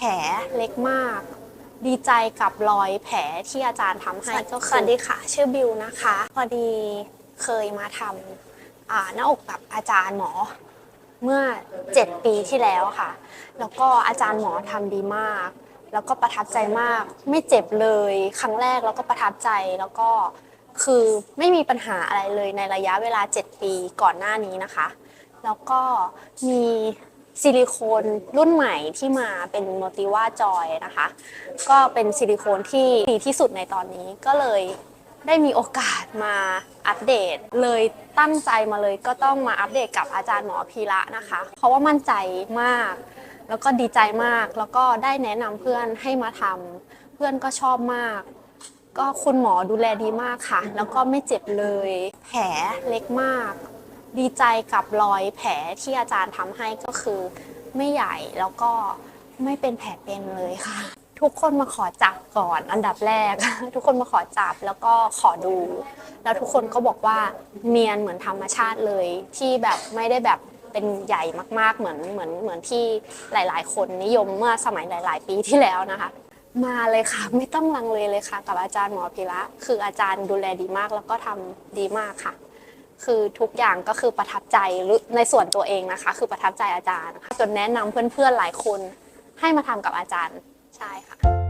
ผลเล็กมาก ดีใจกับรอยแผลที่อาจารย์ทำให้ก็คือสวัสดีค่ะ ชื่อบิวนะคะ พอดีเคยมาทำอ่าหน้าอกกับอาจารย์หมอ เมื่อ 7 ปีที่แล้วค่ะ แล้วก็อาจารย์หมอทำดีมาก แล้วก็ประทับใจมาก ไม่เจ็บเลยครั้งแรกแล้วก็ประทับใจแล้วก็คือไม่มีปัญหาอะไรเลยในระยะเวลา 7 ปีก่อนหน้านี้นะคะ แล้วก็มี ซิลิโคนรุ่นใหม่ที่มาเป็นโมติว่าจอยนะคะ ก็เป็นซิลิโคนที่ดีที่สุดในตอนนี้ก็เลยได้มีโอกาสมาอัปเดต เลยตั้งใจมาเลยก็ต้องมาอัปเดตกับอาจารย์หมอพีระนะคะ เพราะว่ามั่นใจมาก แล้วก็ดีใจมากแล้วก็ได้แนะนำเพื่อนให้มาทำเพื่อนก็ชอบมาก ก็คุณหมอดูแลดีมากค่ะ แล้วก็ไม่เจ็บเลย แผลเล็กมาก ดีใจกับรอยแผลที่อาจารย์ทำให้ก็คือไม่ใหญ่แล้วก็ไม่เป็นแผลเป็นเลยค่ะ ทุกคนมาขอจับก่อนอันดับแรก ทุกคนมาขอจับแล้วก็ขอดู แล้วทุกคนก็บอกว่าเนียนเหมือนธรรมชาติเลยที่แบบไม่ได้แบบเป็นใหญ่มากๆเหมือนเหมือนเหมือนที่หลาย ๆ คนนิยมเมื่อสมัยหลาย ๆ ปีที่แล้วนะคะ มาเลยค่ะไม่ต้องลังเลเลยค่ะ กับอาจารย์หมอพีระคืออาจารย์ดูแลดีมากแล้วก็ทำดีมากค่ะ คือทุกอย่างก็คือประทับใจในส่วนตัวเองนะคะ คือประทับใจอาจารย์จนแนะนำเพื่อนๆหลายคนให้มาทำกับอาจารย์ใช่ค่ะ